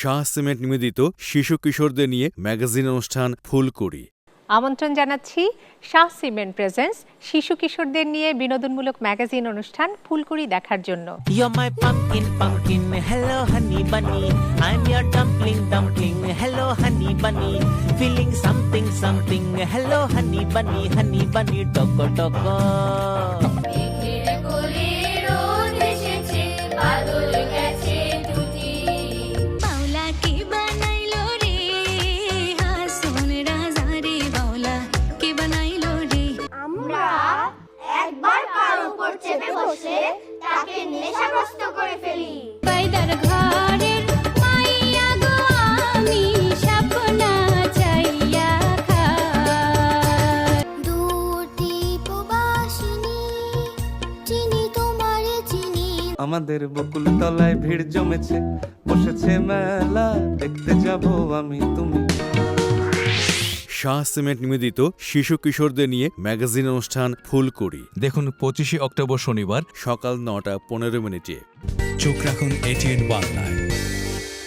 Shah cement নিবেদিত শিশু কিশোরদের নিয়ে ম্যাগাজিন অনুষ্ঠান ফুলকুড়ি। আমন্ত্রণ জানাচ্ছি শাহ সিমেন্ট প্রেজেন্স শিশু কিশোরদের নিয়ে বিনোদনমূলক ম্যাগাজিন অনুষ্ঠান ফুলকুড়ি দেখার জন্য। আমাদের বকুল তলায় ভিড় জমেছে। বসেছে মেলা দেখতে যাব আমি তুমি। শাহ সিমেন্ট নিবেদিত শিশু কিশোরদের নিয়ে ম্যাগাজিন অনুষ্ঠান ফুলকুড়ি। দেখুন পঁচিশে অক্টোবর শনিবার সকাল নটা পনেরো মিনিটে। চোখ রাখুন এটিএন বাংলায়।